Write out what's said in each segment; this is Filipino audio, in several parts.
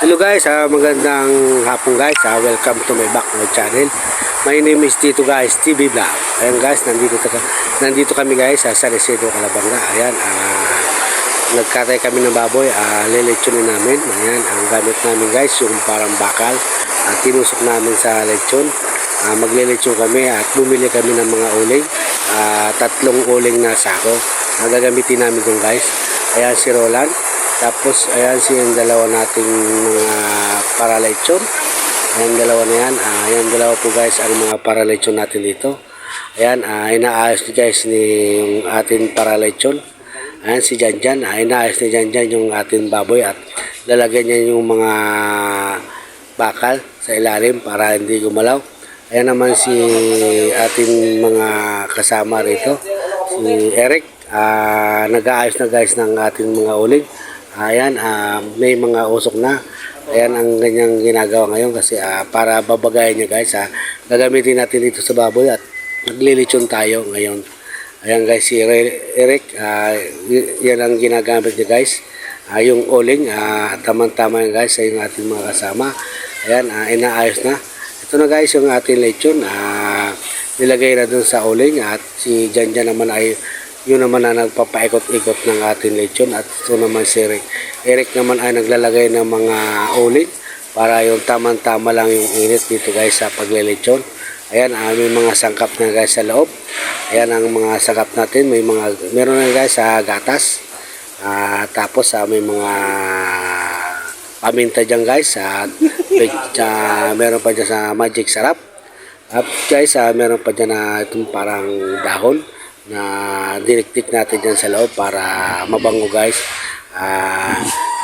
Hello guys, ah, magandang hapon guys. Ah, welcome to my back my channel. My name is Tito guys, TV Vlog. Ayan guys, nandito, nandito kami guys sa San Isidro, Calabanga. Ayan, ah, nagkatay kami ng baboy, ah, lelechonin namin. Ayan, ang gamit namin guys, yung parang bakal. Ah, tinusok namin sa lechon. Ah, maglelechon kami at bumili kami ng mga uling. Ah, tatlong uling na sako. Ang gagamitin namin dun guys. Ayan si Roland. Tapos, ayan si yung dalawa nating mga paralechon. Ayan dalawa na yan. Ah, ayan dalawa po guys ang mga paralechon natin dito. Ayan, ah, inaayos ni guys ni yung ating paralechon. Ayan si Janjan. Ah, inaayos ni Janjan yung ating baboy at lalagyan niya yung mga bakal sa ilalim para hindi gumalaw. Ayan naman si ating mga kasama rito. Si Eric. Ah, nag-aayos na guys ng ating mga uling. Ayan, ah, may mga usok na. Ayan ang ganyang ginagawa ngayon kasi ah, para babagayan niya guys. Ah, gagamitin natin dito sa baboy at maglilitsyon tayo ngayon. Ayan guys, si Eric, ah, y- yan ang ginagamit niya guys. Ah, yung uling, ah, tamang-tama yan guys sa yung ating mga kasama. Ayan, ah, inaayos na. Ito na guys yung ating lechon. Ah, nilagay na dun sa uling at si Janjan naman ay yun naman na nagpapaikot-ikot ng ating lechon at ito naman si Eric. Eric naman ay naglalagay ng mga uling para yung tamang-tama lang yung init dito guys sa paglilechon. Ayan, ah, may mga sangkap na guys sa loob. Ayan ang mga sangkap natin. May mga, meron na guys sa gatas. Ah, tapos ah, may mga paminta dyan guys. At uh, meron pa dyan sa magic sarap. At guys, ah, meron pa dyan na itong parang dahon na diniktik natin dyan sa loob para mabango guys. Ah,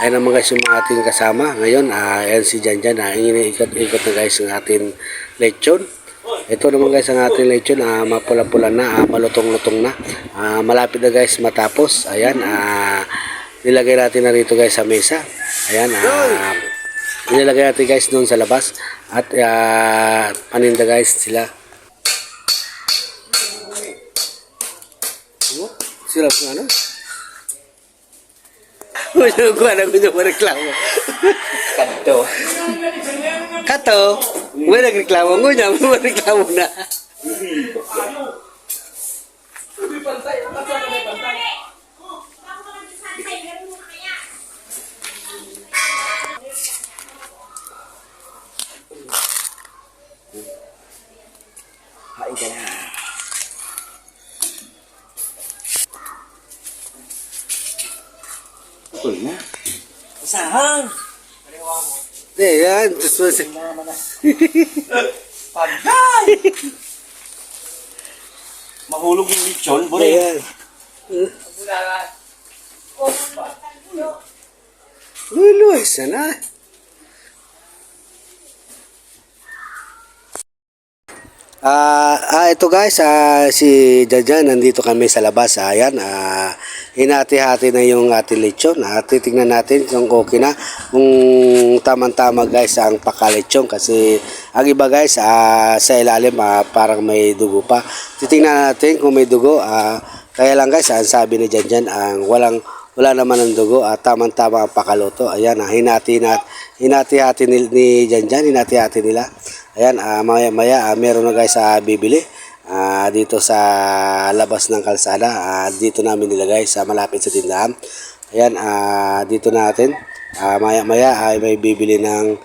ayun naman guys yung mga ating kasama. Ngayon, ah, ayan si Jan Jan. Ah, iniikot-ikot na guys yung ating lechon. Ito naman guys ang ating lechon. Ah, mapula-pula na, ah, malutong-lutong na. Ah, malapit na guys matapos. Ayan, ah, nilagay natin na rito guys sa mesa. Ayan, ah, Nilalagay natin guys doon sa labas at uh, paninda guys sila. Surabaya. Macam aku anak aku jumpa reklam. Kato. Kato. Gue nak reklam, gue jumpa reklam nak. Hai, jangan. Putol na. Usahan! Hindi, yan. Tapos, Pagay! Mahulog yung lechon, bore. Ayan. Uy, sana. Ah, ah, ito guys, ah, si Jajan, nandito kami sa labas. Ayan, ah, hinati-hati na yung ating lechon. Ah, titingnan natin kung okay na. Kung tamang-tama guys ang pakalechon. Kasi ang iba guys, ah, sa ilalim ah, parang may dugo pa. Titingnan natin kung may dugo. Ah, kaya lang guys, ang sabi ni Janjan, ang walang wala naman ng dugo at tamang-tama ang pakaluto. Ayan, ah, hinati na hinati-hati ni, ni Janjan, hinati-hati nila. Ayan, ah, maya-maya ah, meron na guys sa bibili. Ah, dito sa labas ng kalsada, ah, dito namin nilagay sa malapit sa tindahan. Ayan, ah, dito natin. Ah, maya-maya ay may bibili ng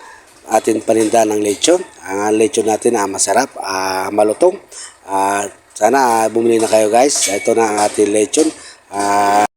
atin paninda ng lechon. Ang lechon natin ah, masarap, ah, malutong. Ah, sana ah, bumili na kayo guys. Ito na ang ating lechon. Ah,